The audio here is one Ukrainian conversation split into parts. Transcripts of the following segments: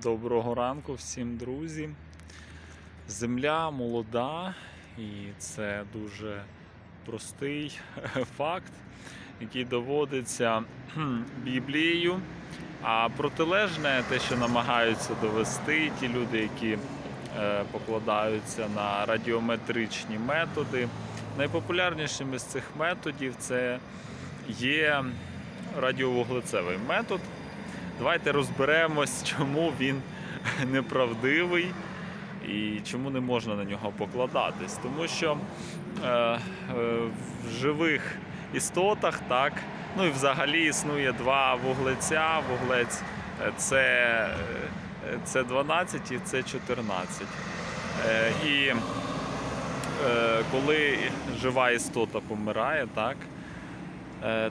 Доброго ранку всім друзі. Земля молода, і це дуже простий факт, який доводиться Біблією. А протилежне, те, що намагаються довести ті люди, які е, покладаються на радіометричні методи. Найпопулярнішим із цих методів це є радіовуглецевий метод. Давайте розберемось, чому він неправдивий і чому не можна на нього покладатись. Тому що е, е, в живих істотах, так, ну і взагалі існує два вуглеця. Вуглець е, це, е, це 12 і це 14. Е, і е, коли жива істота помирає, так,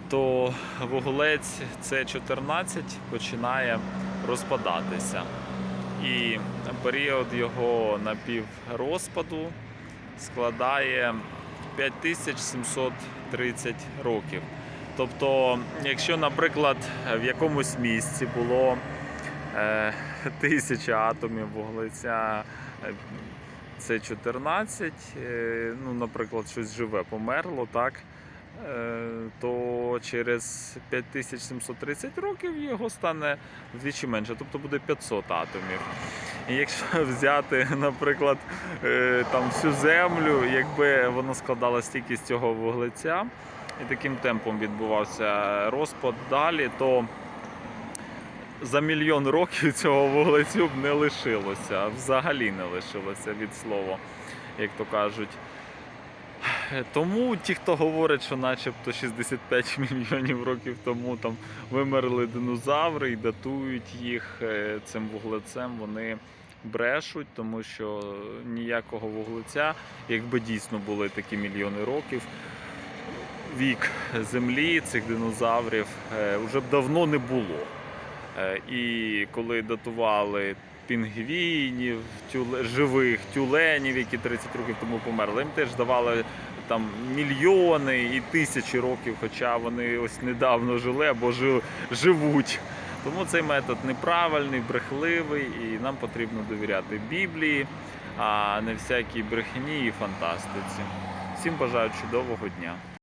то вуглець С14 починає розпадатися. І період його напіврозпаду складає 5730 років. Тобто, якщо, наприклад, в якомусь місці було е, тисяча атомів вуглеця е, це 14, е, ну, наприклад, щось живе померло, так, е, то через 5730 років його стане вдвічі менше, тобто буде 500 атомів. І якщо взяти, наприклад, е, там всю землю, якби воно складалось тільки з цього вуглеця, і таким темпом відбувався розпад далі, то за мільйон років цього вуглецю б не лишилося, взагалі не лишилося від слова, як то кажуть. Тому ті, хто говорить, що начебто 65 мільйонів років тому там вимерли динозаври і датують їх е, цим вуглецем, вони брешуть, тому що ніякого вуглеця, якби дійсно були такі мільйони років, вік землі цих динозаврів е, вже б давно не було. Е, І коли датували пінгвінів, тюле, живих тюленів, які 30 років тому померли, їм теж давали там мільйони і тисячі років, хоча вони ось недавно жили або жи- живуть. Тому цей метод неправильний, брехливий, і нам потрібно довіряти Біблії, а не всякій брехні і фантастиці. Всім бажаю чудового дня.